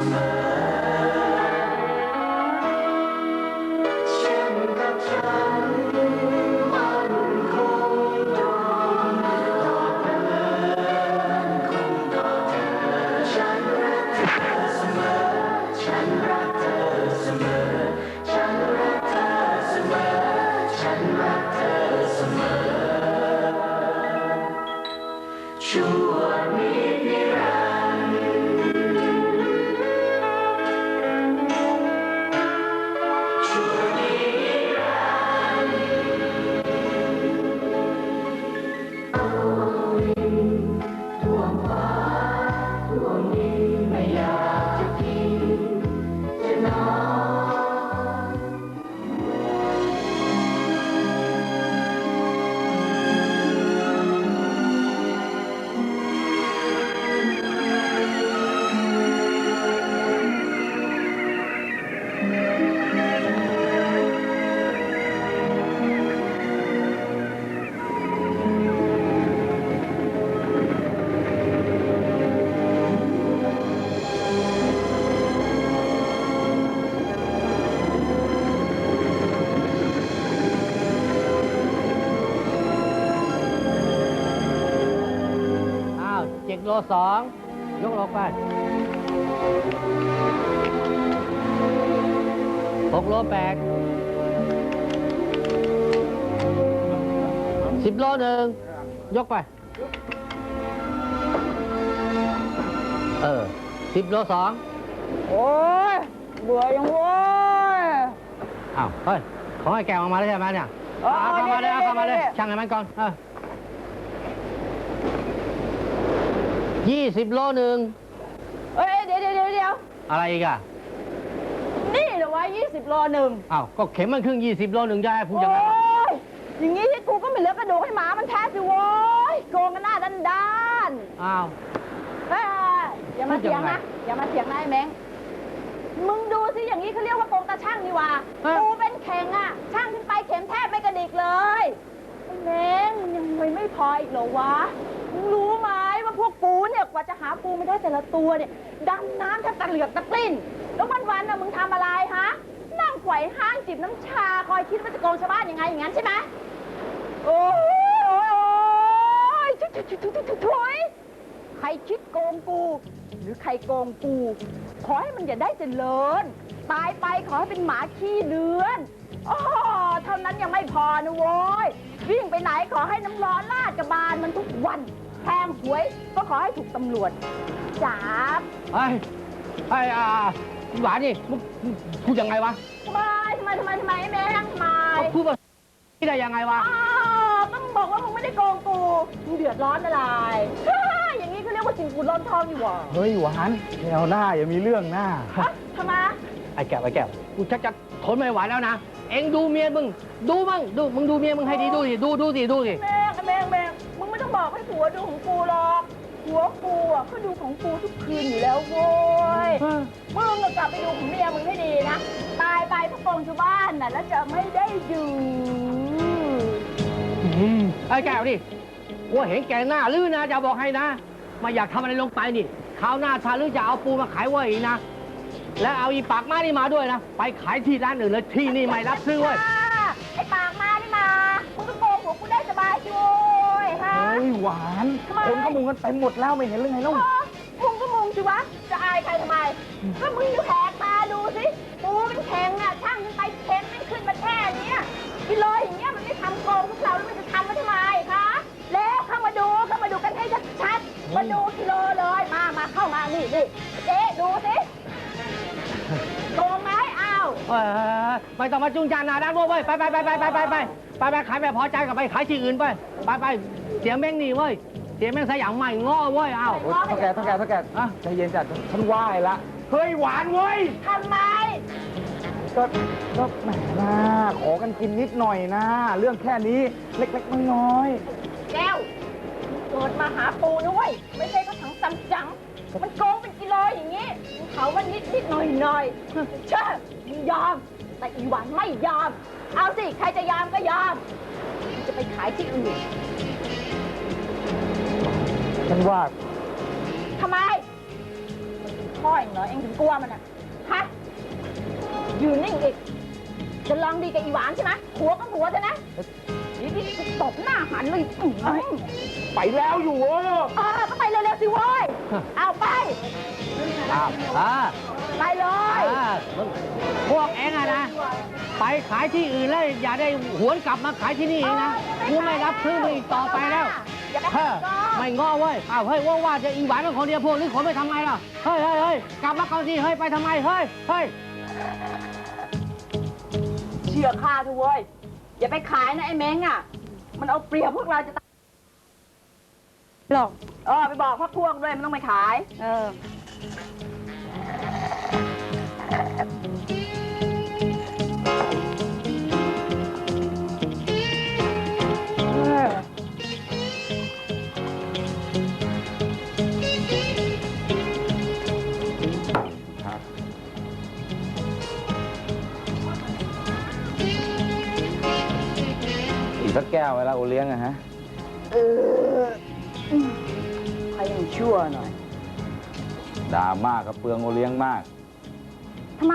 ำ ลสองยกลงไปหกโลแปดสิบโลหนึ่งยกไป เออสิบโลสองโอ้ยเบื่อยังโว้ยอ้าวเฮ้ยของไอ้แกออกมาแล้วใช่ไหมเนี่ยเออเอาเข้ามาเลยเดี๋ยวเอาเข้ามาเลยเดี๋ยวช่างให้มันก่อนเออ ยี่สิบโลหนึ่งเอ้ยเดี๋ยวเดี๋ยวเดี๋ยวเดี๋ยวอะไรอีกอะนี่เหรอวะยี่สิบโลหนึ่งอ้าวก็เข็มมันครึ่งยี่สิบโลหนึ่งจะให้พูดโอ้ยังไงวะยอย่างงี้ที่กูก็ไม่เหลือกระดูกให้หมามันแท้สิโว้ยโกงกันหน้าด้านด้านอ้าว ๆเอ้ยอย่ามาเถียงนะอย่ามาเถียงนะไอ้แมงมึงดูสิอย่างนี้เขาเรียกว่าโกงตาช่างนี่หว่ากูเป็นเข่งอะช่างขึ้นไปเข็มแทบไม่กระดิกเลยไอ้แมงมันยังไม่ไม่พออีกเหรอวะมึงรู้ไหมว่า พวกกูเนี่ยกว่าจะหาปูไม่ได้แต่ละตัวเนี่ยดำน้ำแทบตะเหลือกตะกลิ้น แล้ววันๆน่ะมึงทำอะไรฮะ นั่งไขว่ห้างจิบน้ำชาคอยคิดว่าจะโกงชาวบ้านยังไงอย่างนั้นใช่ไหมโอ้ยโอ้ยโอ้ยชุดชุดชุดชุดชุดชุยใครคิดโกงกู หรือใครโกงกู ขอให้มันอย่าได้เจริญ ตายไปขอให้เป็นหมาขี้เดือนอ๋อเท่านั้นยังไม่พอนะโว้ยวิ่งไปไหนขอให้น้ำร้อนลาดกระบาลมันทุกวัน แทงหวยก็ขอให้ถูกตำรวจจับไอ้ไอ้อ่าหวานนี่มึงมึงพูดยังไงวะทำไมทำไมทำไมทำไมแม่งทำไมพูดว่าที่ได้ยังไงวะ อ้าวก็มึงบอกว่ามึงไม่ได้โกงกูมึงเดือดร้อนอะไรฮ่าอย่างนี้เขาเรียกว่าสิ่งกูร้อนทองอยู่หว่าเฮ้ยหวานแนวหน้าอย่ามีเรื่องหน้า ฮะทำไม ไอ้แก้วไอ้แก้วกูชักจะทนไม่ไหวแล้วนะ เอ็งดูเมียมึง ดูมั่งดูมึงดูเมียมึงให้ดีดูสิดูดูสิดูสิ แม่งแม่งแม่ง ห้ผัวดูของกูหรอกผัวกูอะก็ดูของกูทุกคืนอยู่แล้วโว้ยมึงอะกลับไปดูของเมียมึงให้ดีนะ ตายไปพระโกงชาวบ้านน่ะแล้วจะไม่ได้ดูไอ้แก้วดิกูเห็นแกหน้าลื่นนะจะบอกให้นะไมาอยากทำอะไรลงไปนี่คราวหน้าชาลือจะเอาปูมาขายไว้อีกนะ แล้วเอาอีปากม้านี่มาด้วยนะ ไปขายที่ร้านอื่นเลยที่นี่ไม่รับซื้อเว้ย ฮะเฮ้ยหวานทำไม คนเขามุงกันเต็มหมดแล้วไม่เห็นเรื่องไงแล้วอ๋อมึงก็มึงสิวะ จะอายใครทำไม ก็มึงอยู่แหกตาดูสิปูเป็นแข็งอะ ช่างขึ้นไปเข็มไม่ขึ้นมาแค่เนี้ยกิโลอย่างเงี้ยมันไม่ทำโกงพวกเราแล้วมันจะทำมาทำไมคะ แล้วเข้ามาดูเข้ามาดูกันให้ชัดๆมาดูกิโลเลย มามาเข้ามานี่นี่เจ๊ดูสิโกงไหมอ้าว เออไม่ต้องมาจุงจานหนาด้านโว้ยไปไปไปไปไปไปไป ไปไปขายแบบพอใจกับไปขายที่อื่นไป ไปไปเสียแม่งนี่เว้ย เสียแม่งสยามใหม่ง้อเว้ยอ้าวโอ๊ยเท่าแกเท่าแกเท่าแกอะใจเย็นจัดฉันไหว้ละ เฮ้ยหวานเว้ย ทำไม ก็ก็แหมนะขอกันกินนิดหน่อยนะ เรื่องแค่นี้เล็กๆน้อยแก้วเกิดมาหาปูนะเว้ย ไม่ใช่ก็ถังจังจัง มันโกงเป็นกิโลอย่างงี้มึงเขาว่านิดนิดหน่อยหน่อยเชื่อมึงยอม แต่อีหวานไม่ยอม เอาสิ ใครจะยอมก็ยอมมึงจะไปขายที่อื่นๆฉันว่าทำไม พ่อเองเหรอเองถึงกลัวมันอะฮะ อยู่นิ่งอีก จะลองดีกับอีหวานใช่ไหมหัวก็หัวเถอะนะนี่นี่ ตบหน้าหันเลยอื้อหือไปแล้วอยู่เว้ยเออก็ไปเร็วๆสิเว้ย เอาไป อ้าวอ่าไปเลย อ่าพวกเองอะนะ ไปขายที่อื่นแล้วอย่าได้หวนกลับมาขายที่นี่อีกนะกูไม่รับซื้อมึงอีกต่อไปแล้วอย่าไปเฮ้ยก็ไม่ง้อเว้ยอ้าวเฮ้ยว่าว่าจะอีหวานเป็นคนเดียวพวกนี้ขนไปทำไมล่ะเฮ้ยเฮ้ยเฮ้ยกลับมาก่อนสิเฮ้ยไปทำไมเฮ้ยเฮ้ย เชื่อข้าเถอะเว้ย อย่าไปขายนะไอ้เม้งอะ มันเอาเปรียบพวกเราจะตายหรอกเออไปบอกพักพวกด้วยมันต้องไปขาย เออ สักแก้วเวลาโอเลี้ยงอะฮะ เออใครยังชั่วหน่อย ด่ามากกับเปลืองโอเลี้ยงมาก ทำไม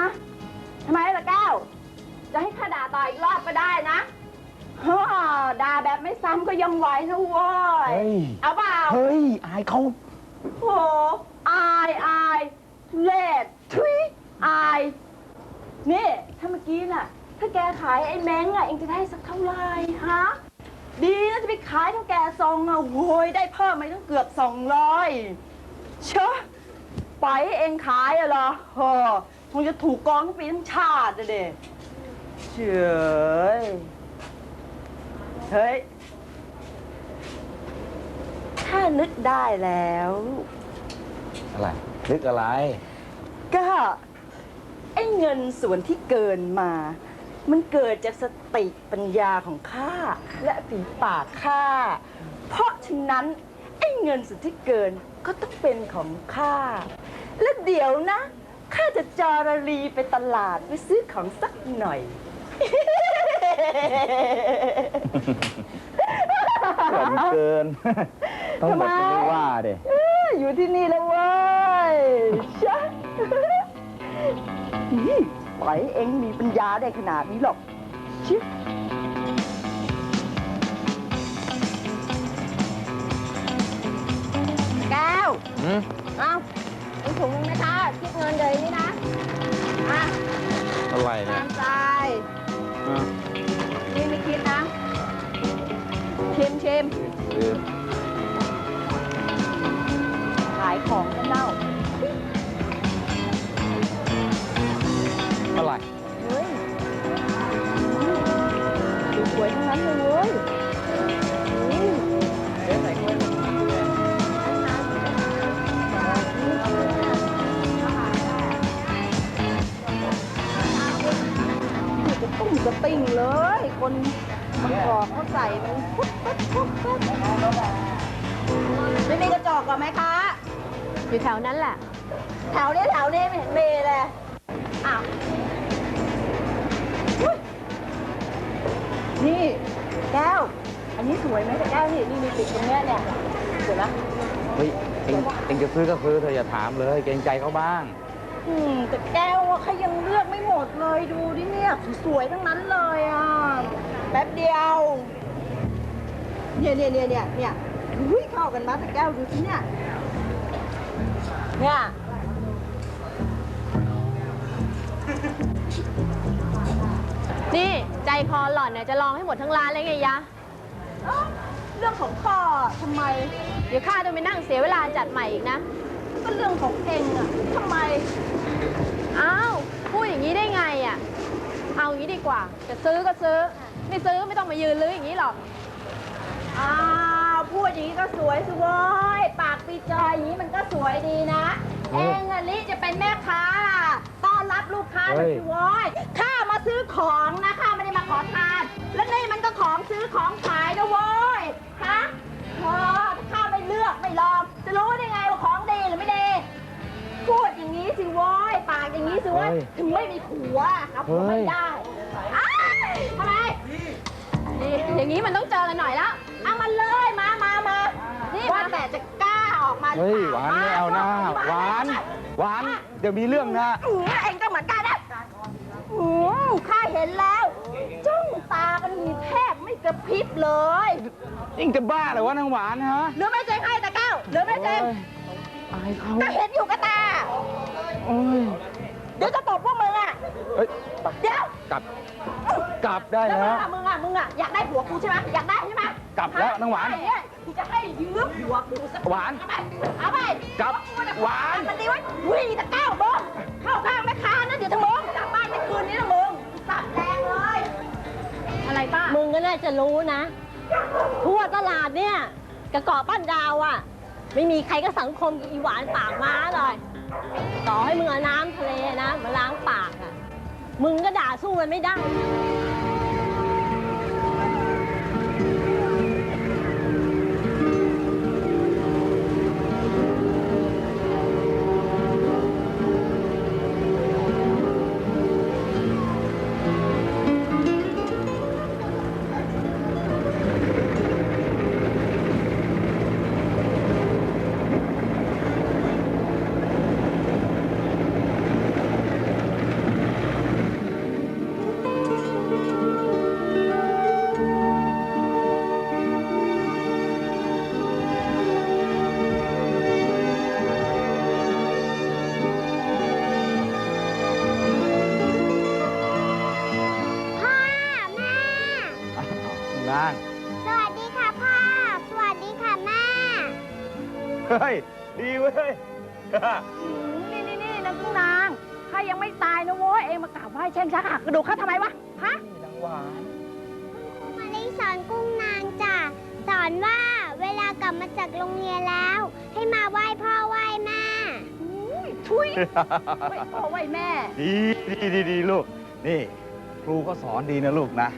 ทำไมล่ะแก้ว จะให้ข้าด่าต่ออีกรอบก็ได้นะฮ่าด่าแบบไม่ซ้ำก็ยังไหวนะเว้ย เฮ้ย เอาเปล่า เฮ้ย อายเขาโหอายอายเลดทุยอาย นี่ ถ้าเมื่อกี้น่ะ ถ้าแกขายไอ้แมงอะเองจะได้สักเท่าไหร่ฮะ ดีนะจะไปขายเท่าแกทรงอะโว้ยได้เพิ่มไปตั้งเกือบสองร้อยเชอะปล่อยให้เองขายอะเหรอเฮ้อคงจะถูกกองทั้งปีทั้งชาติอะเด็เฉยเฮ้ย ถ้านึกได้แล้ว อะไรนึกอะไร ก็ไอ้เงินส่วนที่เกินมา มันเกิดจากสติปัญญาของข้าและฝีปากข้า เพราะฉะนั้นไอ้เงินส่วนที่เกินก็ต้องเป็นของข้า และเดี๋ยวนะข้าจะจารารีไปตลาดไปซื้อของสักหน่อย เกินต้องแบบทำไมไม่ว่าเด้เอ้ยอยู่ที่นี่แล้วเว้ยชะนี่ ปล่อยให้เอ็งมีปัญญาได้ขนาดนี้หรอก ชิแก้วหืมเอาอีกถุงนึงนะคะคิดเงินเลยนี่นะอะอะไรเนี่ยน้ำใจอะนี่ไม่คิดนะ ชิมชิมเออขายของกันเล่า ใจเขาบ้าง อืมแต่แก้วอะเขายังเลือกไม่หมดเลยดูดิเนี่ยสวยๆทั้งนั้นเลยอะแป๊บเดียว เนี่ยเนี่ยเนี่ยเนี่ยเนี่ยอุ้ยเข้ากันมาแต่แก้วดูสิเนี่ยเนี่ยนี่ใจคอหล่อนเนี่ยจะลองให้หมดทั้งร้านเลยไงยะ เอ้าเรื่องของข้อทำไม เดี๋ยวข้าต้องไปนั่งเสียเวลาจัดใหม่อีกนะ ก็เรื่องของเองอะทำไม อ้าวพูดอย่างนี้ได้ไงอะเอาอย่างนี้ดีกว่า จะซื้อก็ซื้อ ไม่ซื้อไม่ต้องมายืนลื้ออย่างนี้หรอก อ้าวพูดอย่างนี้ก็สวยสวยปากปีจอยอย่างนี้มันก็สวยดีนะเฮ้เอยงอะลิจะเป็นแม่ค้าต้อนรับลูกค้าเฮ้จะยสวยข้ามาซื้อของนะข้าไม่ได้มาขอทาน แล้วนี่มันก็ของซื้อของขายนะเว้ยฮะพอถ้าข้าไม่เลือกไม่ลองจะรู้ได้ไงว่าของดีหรือไม่ดี พูดอย่างนี้สิเว้ยปากอย่างนี้สิเว้ยเฮ้ยถึงไม่มีผัวครับผัวไม่เฮ้ยได้อ้ายทำไมนี่อย่างนี้มันต้องเจอกันหน่อยแล้วเอามันเลยมามามานี่ว่าแต่จะกล้าออกมาเฮ้ย หวานไม่เอานะหวาน หวาน เดี๋ยวมีเรื่องนะ อือเองก็เหมือนกันนะอือข้าเห็นแล้วจ้องตากันมีแทบไม่กระพริบเลยเอ็งจะบ้าเหรอวะนางหวานฮะเหลือไม่เจงให้ตะเก้าเหลือไม่เจง โอ้ย อายเขาก็เห็นอยู่กับตา โอ้ยเดี๋ยวจะตบพวกมึงอะเฮ้ยเดี๋ยว กลับ กลับได้แล้วแล้วมึงอะมึงอะมึงอะอยากได้ผัวกูใช่ไหมอยากได้ใช่ไหมกลับแล้วน้องหวานไอ้เนี่ยกูจะให้ยืมผัวกูสักหวานเอาไปเอาไปกลับหวาน มันดีไว้วิ่งตะเก้ามึงเข้าข้างแม่ค้านะเดี๋ยวถ้ามึงกลับบ้านไม่คืนนี้นะมึงสับแรงเลย อะไรป้ามึงก็น่าจะรู้นะ ทั่วตลาดเนี่ยกระเกาะปั้นดาวอะ่ะ ไม่มีใครก็สังคมอีหวานปากม้าเลยต่อให้มึงเอาน้ำทะเลนะมาล้างปากอะ มึงก็ด่าสู้มันไม่ได้ นาง สวัสดีค่ะพ่อ สวัสดีค่ะแม่เฮ้ย ดีเว้ยหืมนี่นี่นี่นางกุ้งนางข้ายังไม่ตายนะโว้ยเองมากราบไหว้แช่งชักหักกระดูกข้าทำไมวะ ฮะนางหวานมาได้สอนกุ้งนางจ้ะ สอนว่าเวลากลับมาจากโรงเรียนแล้ว ให้มาไหว้พ่อไหว้แม่ อุ้ยทุยไหว้พ่อไหว้แม่ ดีดีดีดีลูก นี่ ครูก็สอนดีนะลูกนะ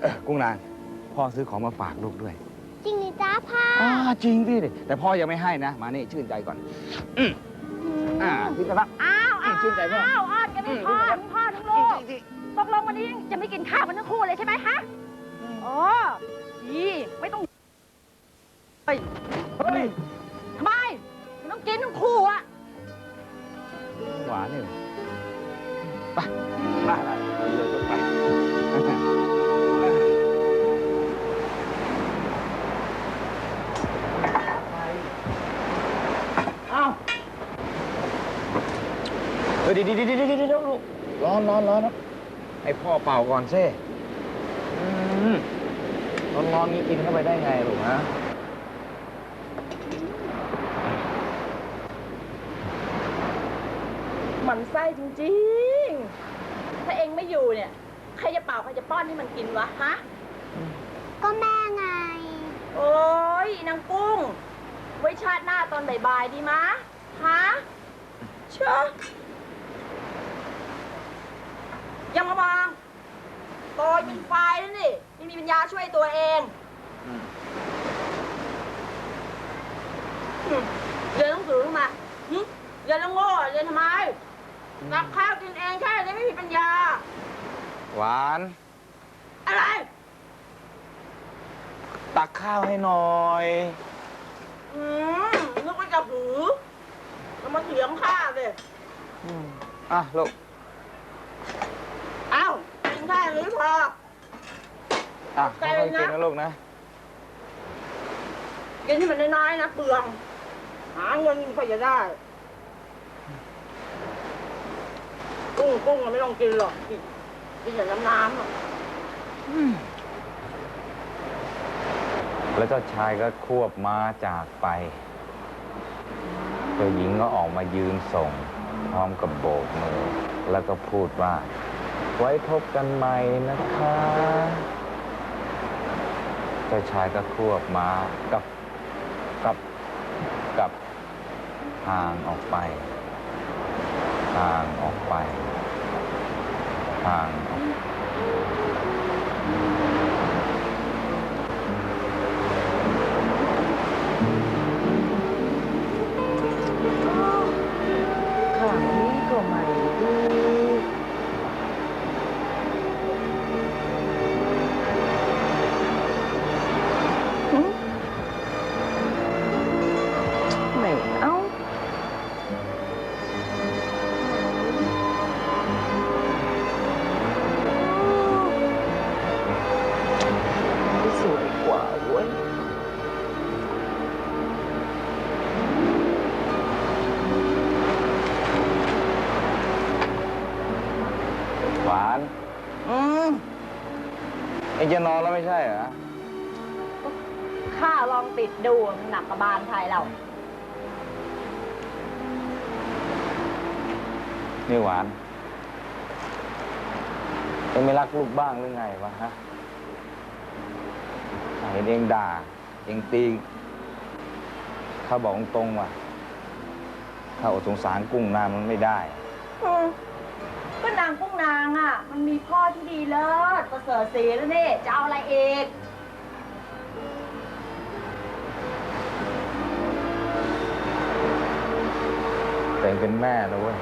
เอ้อกุ้งนาง พ่อซื้อของมาฝากลูกด้วยจริงหรือจ้าพ่ออ่าจริงดิแต่พ่อยังไม่ให้นะ มานี่ชื่นใจก่อนอืมอ่าพี่จะรักอ้าวอ้าวชื่นใจพ่ออ้าวอ้อนกันนี่พ่อทั้งพ่อทั้งลูกตกลงวันนี้จะไม่กินข้าวกันทั้งคู่เลยใช่ไหมฮะอ๋อดีไม่ต้องเฮ้ยเฮ้ยทำไมมันต้องกินทั้งคู่อะหวานนี่ไปไปไปเลยลูกไป ดียวเดียวเดียวเดียวเดี๋ยวลูกร้อนร้อนร้อนนะให้พ่อเป่าก่อนซิอืมร้อนๆนี้กินเข้าไปได้ไงลูกฮะมันไส้จริงๆ ถ้าเองไม่อยู่เนี่ย ใครจะเป่าใครจะป้อนให้มันกินวะฮะ ก็แม่ไง โอ้ยนางกุ้ง ไว้ชาติหน้าตอนบ่ายๆดีมะ ฮะเชื่อยังมาวางโตยเป็นไฟแล้วนี่ไม่มีปัญญาช่วยตัวเองอืมเรียนหนังสือทำไมหึเรียนแล้วโง่เรียนทำไมกับข้าวกินเองแค่นี้ไม่มีปัญญา หวาน อะไร ตักข้าวให้หน่อย อืมนึกว่าจะหือจะมาเถียงข้าเลยอะลูก เอ้ากินแค่นี้พอ อะใจค่อยๆนะกินนะลูกนะ กินที่มันน้อยๆนะเปลืองหาเงินก็จะได้ กุ้งกุ้งมันไม่ต้องกินหรอกกินกินแต่น้ำน้ำอะแล้วเจ้าชายก็ควบม้าจากไปเจ้าหญิงก็ออกมายืนส่ง พร้อมกับโบกมือ แล้วก็พูดว่า ไว้พบกันใหม่นะคะ เจ้าชายก็ควบม้ากับกับกับห่างออกไปห่างออกไปห่างออกข้ จะนอนแล้วไม่ใช่เหรอ ข้าลองติดดูมันหนักกระบาลไทยเรานี่หวานเอ็งไม่รักลูกบ้างหรือไงวะฮะเห็นเองด่า เองตีข้าบอกตรงๆว่าข้าอดสงสารกุ้งนางมันไม่ได้ อืม ก็นางกุ้งนางอะ มันมีพ่อที่ดีเลิศประเสริฐศรีแล้วนี่จะเอาอะไรเอกแต่งเป็นแม่นะเว้ย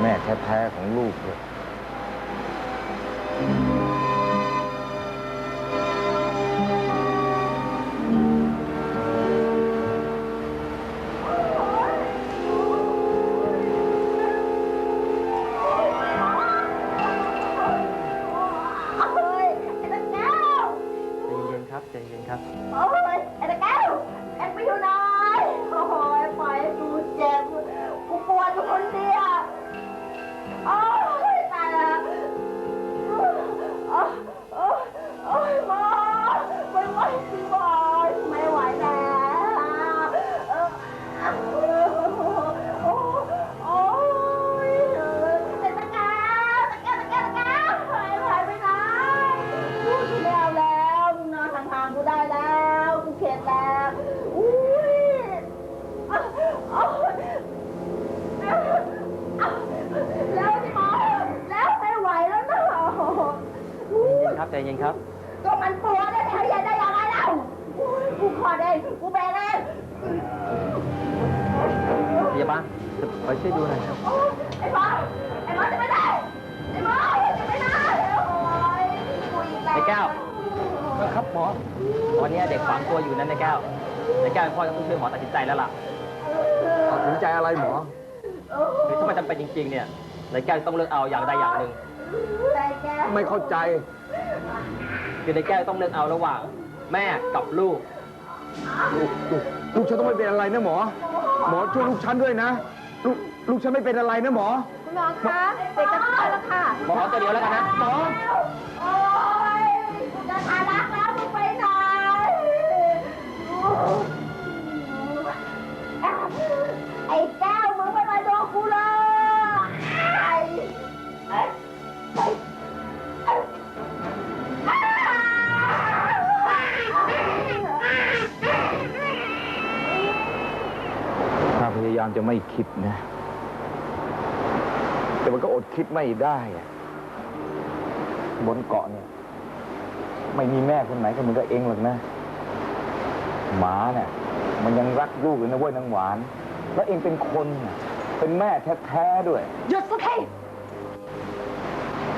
แม่แท้ๆของลูกเลย ช่วยดูหน่อยครับไอ้หมอไอ้หมอจะไม่ได้ไอ้หมอจะไม่ได้โอ้ยกูอีกแล้วไอ้แก้วครับหมอตอนนี้เด็กฝังตัวอยู่นั่นในแก้วในแก้วพ่อต้องช่วยหมอตัดสินใจแล้วล่ะตัดสินใจอะไรหมอหรือถ้ามันจำเป็นจริง ๆ เนี่ยในแก้วต้องเลือกเอาอย่างใดอย่างหนึ่งใจแก้วไม่เข้าใจคือในแก้วต้องเลือกเอาระหว่าง แม่กับลูกลูก ลูกลูกฉันต้องไม่เป็นอะไรนะหมอ หมอช่วยลูกฉันด้วยนะ ลูกลูกฉันไม่เป็นอะไรนะหมอกคุณหมอคะ เด็กจะคลอดแล้วค่ะ หมอตัวเดียวแล้วกันนะ หมอ ไม่ได้บนเกาะเนี่ย ไม่มีแม่คนไหนก็เหมือนกับเองหรอกนะ หมาเนี่ยมันยังรักลูกเลยนะเว้ยนางหวาน แล้วเองเป็นคน เป็นแม่แท้ๆด้วย หยุดสักที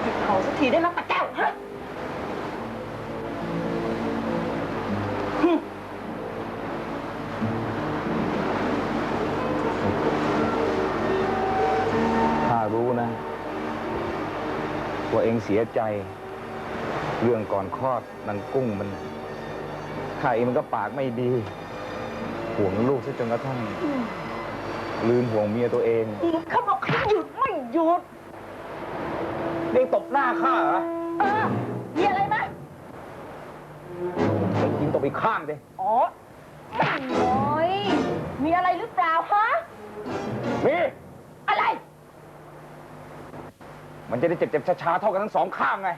หยุดเขาสักทีได้ไหมปะแก้วฮะ ว่าเองเสียใจ เรื่องก่อนคลอดนางกุ้งมันข้าเองมันก็ปากไม่ดี ห่วงลูกซะจนกระทั่งลืมห่วงเมียตัวเอง เขาบอกให้หยุดไม่หยุดเองตบหน้าข้าเหรอเออมีอะไรไหมไอ้ยิงตบอีกข้างดิอ๋อโอ้ยมีอะไรหรือเปล่าฮะ มันจะได้เจ็บๆช้าๆเท่ากันทั้งสองข้างไง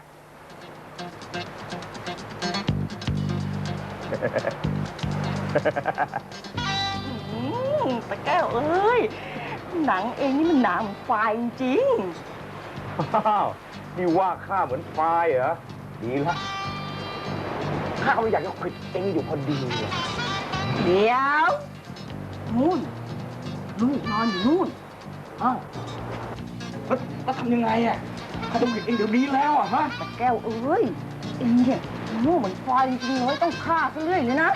อืมตะแก้วเอ้ย หนังเองนี่มันหนาเหมือนไฟจริงอ้าวนี่ว่าข้าเหมือนไฟเหรอ ดีละข้าก็อยากจะขวิดเองอยู่พอดีเลยเดี๋ยวนู่นลูกนอนอยู่นู่นอ้าว แล้วแล้วทำยังไงอะข้าต้องเห็นเองเดี๋ยวนี้แล้วอะฮะตะแก้วเอ้ยเองเนี่ยโง่เหมือนไฟจริงๆเลยต้องฆ่าซะเรื่อยเลยนะ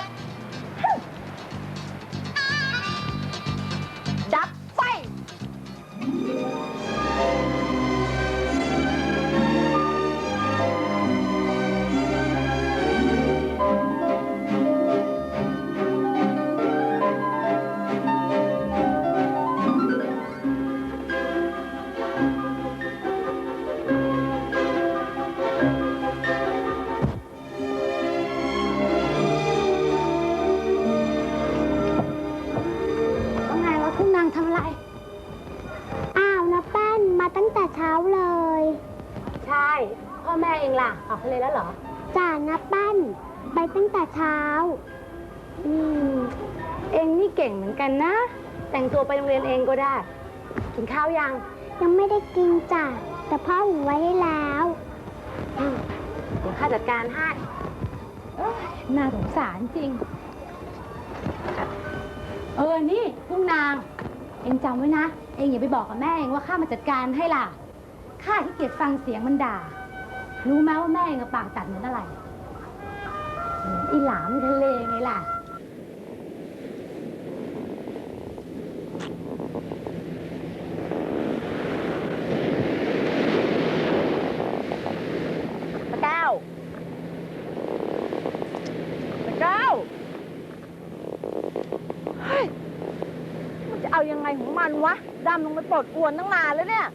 เช้าเลย ใช่ พ่อแม่เองล่ะ ออกทะเลแล้วเหรอ จ่านะแป้น ไปตั้งแต่เช้า อืม เองนี่เก่งเหมือนกันนะ แต่งตัวไปโรงเรียนเองก็ได้ กินข้าวยัง ยังไม่ได้กินจ้ะแต่พ่อหุงไว้ให้แล้วอืมเดี๋ยวข้าจัดการให้เอ้ยน่าสงสารจริง เออ นี่ พุ่งนาง เองจำไว้นะ เองอย่าไปบอกกับแม่เองว่าข้ามาจัดการให้ล่ะ ข้าที่เกียจฟังเสียงมันด่า รู้ไหมว่าแม่เองกับปากตัดเหมือนอะไรเหมือนอีหลามทะเลไงล่ะ ตะแก้วตะแก้วเฮ้ย มันจะเอายังไงของมันวะดำลงไปปลดอวนตั้งนานแล้วเนี่ย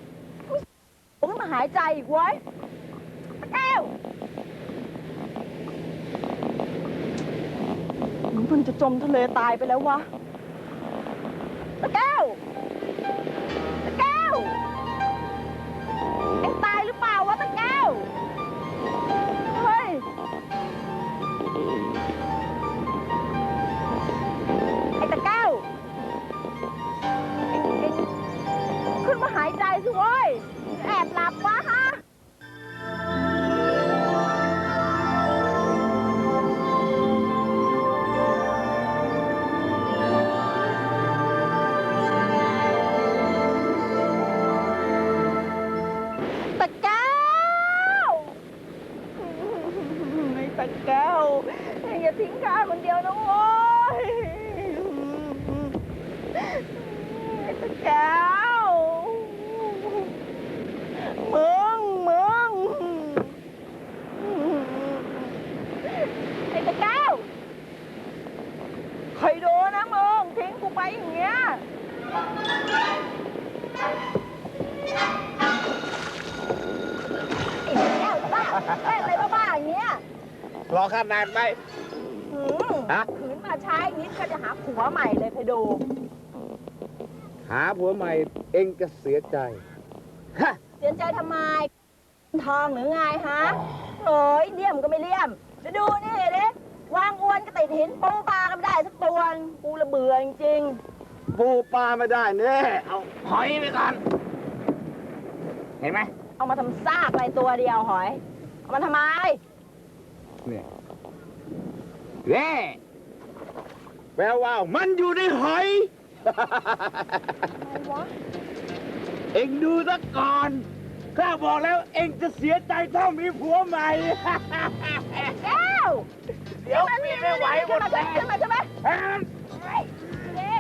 มาหายใจอีกเว้ยตะแก้วหรือมันจะจมทะเลตายไปแล้ววะตะแก้ว ไอ้ตะแก้วอย่าทิ้งข้าคนเดียวนะโว้ยไอ้ตะแก้ว อขนาดไหมหืมฮะ ขืนมาใช้อย่างนี้ก็จะหาผัวใหม่เลยไปดู หาผัวใหม่เองจะเสียใจ ฮะ เสียใจทำไม ทองหรือไงฮะโอ้ยเลี่ยมก็ไม่เลี่ยมจะดูนี่เด้วางอวนก็ติดหินปูปลาก็ไม่ได้สักตัวปูระเบื่อจริงปูปลาไม่ได้เน่เอาหอยไปก่อน เห็นไหม ๆเอามาทำซากอะไรตัวเดียวหอย เอามาทำไม เนี่ยเน่แปลว่ามันอยู่ในหอย เอ็งดูซะก่อน ข้าบอกแล้วเอ็งจะเสียใจถ้ามีผัวใหม่แก้วเดี๋ยวมีไม่ไหวหมดขึ้นแล้มาวขึ้นมาใช่ไหมแอนเอ๊ะ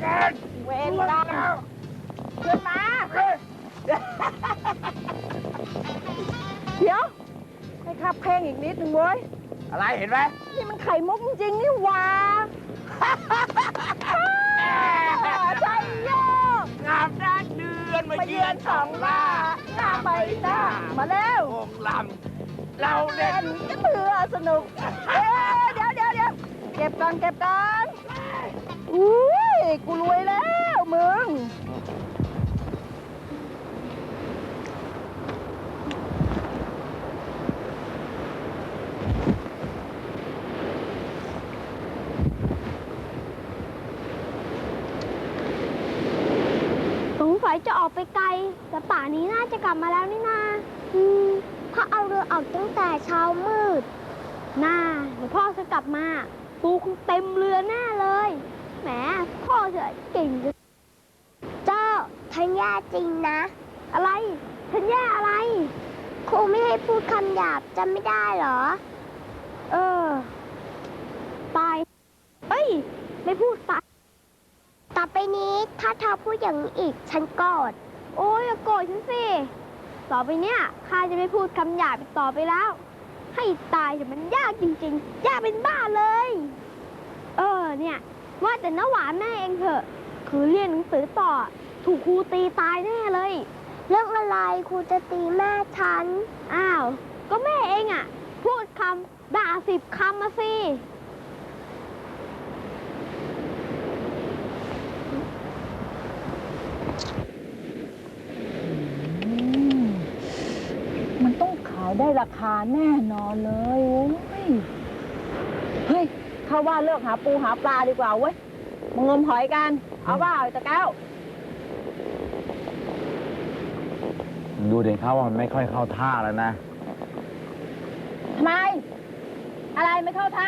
แอนเวรกรรมขึ้นมา เดี๋ยว ให้ขับเพลงอีกนิดหนึ่งเว้ย อะไรเห็นไหมนี่มันไข่มุกจริงๆนี่หว่าใจโยกงามด้านเดือนมามาเยืเยืออนนสสอองงล่าล่าหน้าไปหน้ามาเร็ววงลำเราเล่เล่นนกันเพื่อสนุก เอ๊ะเดี๋ยวเดี๋ยวเดี๋ยวเก็บก่อนเก็บก่อนอุ้ยกูรวยแล้วมึง จะออกไปไกล แต่ป่านี้น่าจะกลับมาแล้วนี่นาอืมถ้าเอาเรือออกตั้งแต่เช้ามืดน่าเดี๋ยวพ่อจะกลับมา ปูคงเต็มเรือแน่เลย แหม พ่อเธอเก่งจังเจ้าทันย่าจริงนะ อะไรทันย่าอะไร ครูไม่ให้พูดคำหยาบจำไม่ได้เหรอ เออ ตาย เอ้ย ไม่พูดตาย ต่อไปนี้ถ้าเธอพูดอย่างนี้อีกฉันโกรธโอ้ยอย่าโกรธฉันสิ ต่อไปเนี่ยข้าจะไม่พูดคำหยาบอีกต่อไปแล้ว ให้ตายแต่มันยากจริงๆ ยากเป็นบ้าเลย เออเนี่ย ว่าแต่น้าหวานแม่เองเถอะ คือเรียนหนังสือต่อ ถูกครูตีตายแน่เลย เรื่องอะไรครูจะตีแม่ฉัน อ้าว ก็แม่เองอะพูดคำด่าสิบคำมาสิ มันต้องขาย ได้ราคาแน่นอนเลยโอ้ยเฮ้ยเข้าว่าเลิกหาปูหาปลาดีกว่าเว้ยมางมหอยกัน เอาเปล่าไอ้ตะแก้วดูเด็กเขาว่ามันไม่ค่อยเข้าท่าแล้วนะทำไม อะไรไม่เข้าท่า